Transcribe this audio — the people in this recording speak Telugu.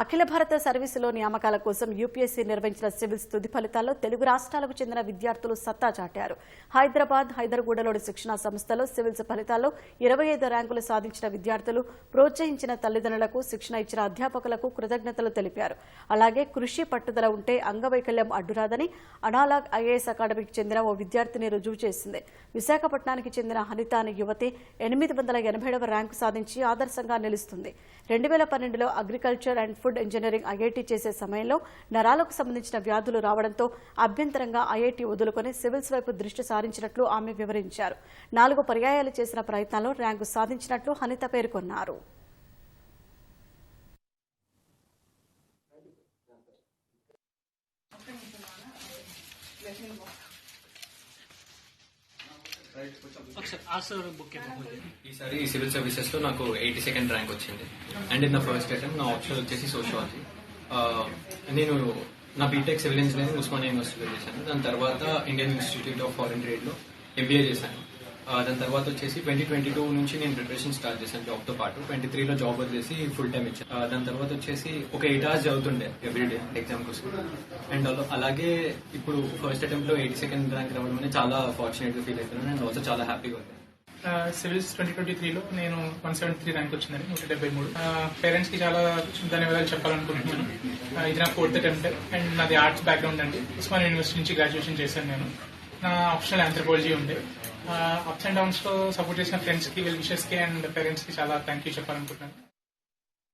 అఖిల భారత సర్వీసులో నియామకాల కోసం యూపీఎస్సీ నిర్వహించిన సివిల్స్ తుది ఫలితాల్లో తెలుగు రాష్ట్రాలకు చెందిన విద్యార్థులు సత్తా చాటారు. హైదరాబాద్ హైదర్గూడలోని శిక్షణా సంస్థలో సివిల్స్ ఫలితాల్లో ఇరవై ఐదు ర్యాంకులు సాధించిన విద్యార్థులు ప్రోత్సహించిన తల్లిదండ్రులకు శిక్షణ ఇచ్చిన అధ్యాపకులకు కృతజ్ఞతలు తెలిపారు. అలాగే కృషి పట్టుదల ఉంటే అంగవైకల్యం అడ్డురాదని అనాలాగ్ ఐఏఎస్ అకాడమీకి చెందిన ఓ విద్యార్థిని రుజువు చేసింది. విశాఖపట్నానికి చెందిన హనిత అనే యువతి ఎనిమిది వందల ఎనభైడవ ర్యాంకు సాధించి ఆదర్శంగా నిలుస్తుంది. రెండు వేల పన్నెండులో agriculture and food engineering IIT చేసే సమయంలో నరాలకు సంబంధించిన వ్యాధులు రావడంతో అభ్యంతరంగా ఐఐటి వదులుకొని సివిల్స్ వైపు దృష్టి సారించినట్లు ఆమె వివరించారు నాలుగు పర్యాయాలు చేసిన ప్రయత్నాల్లో ర్యాంకు సాధించినట్లు హనిత పేర్కొన్నారు Thank you. ఈసారి సివిల్ సర్వీసెస్లో నాకు ఎయిటీ సెకండ్ ర్యాంక్ వచ్చింది. And in the first attempt నా ఆప్షన్ వచ్చేసి సోషియాలజీ నేను నా బీటెక్ సివిల్ ఇంజనీరింగ్ ఉస్మానియా యూనివర్సిటీలో చేశాను. దాని తర్వాత ఇండియన్ ఇన్స్టిట్యూట్ ఆఫ్ ఫారెన్ ట్రేడ్లో ఎంబీఏ చేశాను. దాని తర్వాత వచ్చేసి ట్వంటీ ట్వంటీ టూ నుంచి నేను ప్రిపరేషన్ స్టార్ట్ చేశాను జాబ్తో పాటు. ట్వంటీ త్రీలో జాబ్ వదిలేసి ఫుల్ టైం ఇచ్చాను. దాని తర్వాత వచ్చేసి ఒక ఎయిట్ అవర్స్ చదువుతుండే ఎవ్రీడే ఎగ్జామ్ కోసం. అండ్ అలాగే ఇప్పుడు ఫస్ట్ అటెంప్ట్లో ఎయిటీ సెకండ్ ర్యాంక్ రావడం అనేది చాలా ఫార్చునేట్గా ఫీల్ అవుతున్నాను అండ్ ఆల్సో చాలా హ్యాపీగా ఉంది. సివిల్స్ ట్వంటీ ట్వంటీ త్రీలో నేను వన్ సెవెంటీ త్రీ ర్యాంక్ వచ్చిందని నూట డెబ్బై మూడు. పేరెంట్స్కి చాలా ధన్యవాదాలు చెప్పాలనుకుంటున్నాను. ఇది నా ఫోర్త్ అటెంప్ట్ అండ్ నాది ఆర్ట్స్ బ్యాక్గ్రౌండ్ అండి. ఉస్మాన్ యూనివర్సిటీ నుంచి గ్రాడ్యుయేషన్ చేశాను నేను. నా ఆప్షనల్ ఆంథ్రపాలజీ ఉండే. అప్స్ అండ్ డౌన్స్లో సపోర్ట్ చేసిన ఫ్రెండ్స్కి వెల్ విషెస్కి అండ్ పేరెంట్స్కి చాలా థ్యాంక్ యూ చెప్పాలనుకుంటున్నాను.